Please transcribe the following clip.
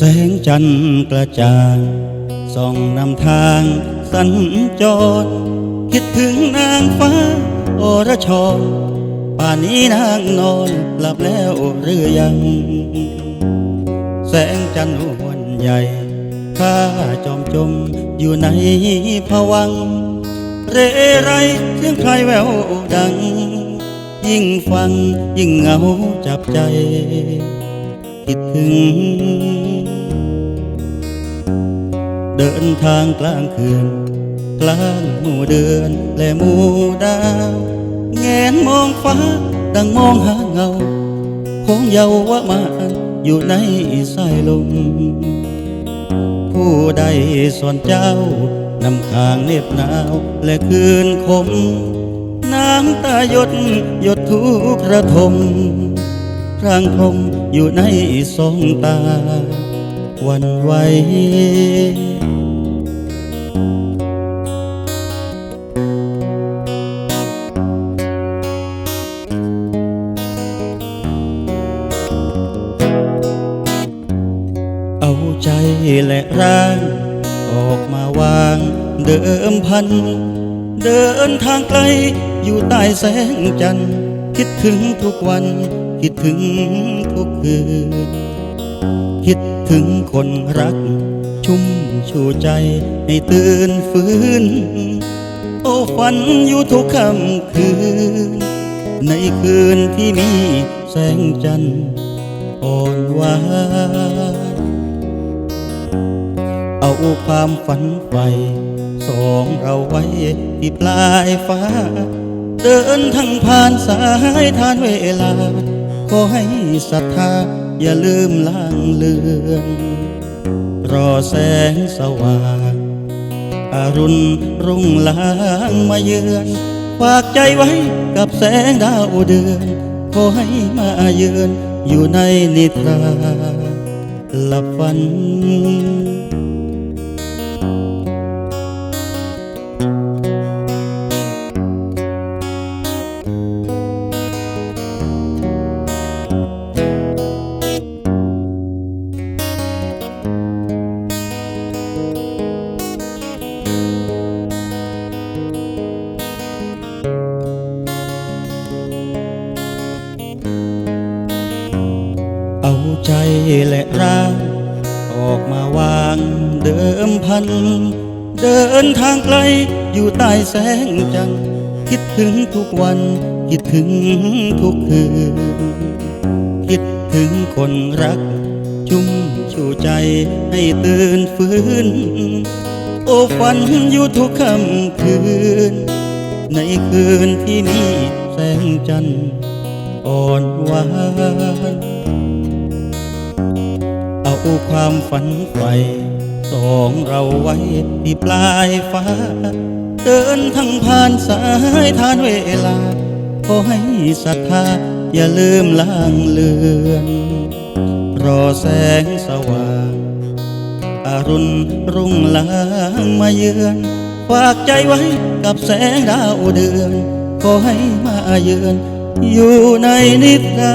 แสงจันทร์กระจ่างส่องนำทางสัญจร คิดถึงนางฟ้าอรชรป่านนี้นางนอนหลับแล้วหรือยัง แสงจันทร์นวลใหญ่ ข้าจอมจมอยู่ในผวัง เรไรเสียงใครแววดัง ยิ่งฟังยิ่งเหงาจับใจ คิดถึง เดินทางกลางคืน กลางหมู่เดือนและหมู่ดาวแงนมองฟ้าดังมองหาเงาของเยาวมาอยู่ในสายลมผู้ใดสอนเจ้านำทางเหน็บหนาวและคืนคม น้ำตาหยดหยดทุกระทมพรางพรมอยู่ในสองตา วันไหวเอาใจและร่าง ออกมาวางเดิมพัน เดินทางไกลอยู่ใต้แสงจันทร์คิดถึงทุกวัน คิดถึงทุกคืน คิดถึงคนรัก ชุ่มชูใจให้ตื่นฟื้น โอ้ฝันอยู่ทุกค่ำคืน ในคืนที่มีแสงจันทร์อ่อนหวานเอาความฝันไฟสองเราไว้ที่ปลายฟ้า เดินทั้งผ่านสายทานเวลา ขอให้ศรัทธา อย่าลืมล่างเลือนรอแสงสว่างอรุณรุ่งลางมาเยือนฝากใจไว้กับแสงดาวเดือนขอให้มาเยือนอยู่ในนิทราหลับฝัน และร่าง ออกมาวางเดิมพัน เดินทางไกลอยู่ใต้แสงจันทร์คิดถึงทุกวัน คิดถึงทุกคืน คิดถึงคนรักชุ่มชูใจให้ตื่นฟื้น โอ้ฝันอยู่ทุกค่ำคืน ในคืนที่มีแสงจันทร์อ่อนหวาน เอาความฝันไฟสองเราไว้ที่ปลายฟ้า เดินทั้งผ่านสายทานเวลา ขอให้ศรัทธาอย่าลืมล่างเลือน รอแสงสว่างอรุณรุ่งลางมาเยือน ฝากใจไว้กับแสงดาวเดือน ขอให้มาเยือน อยู่ในนิทรา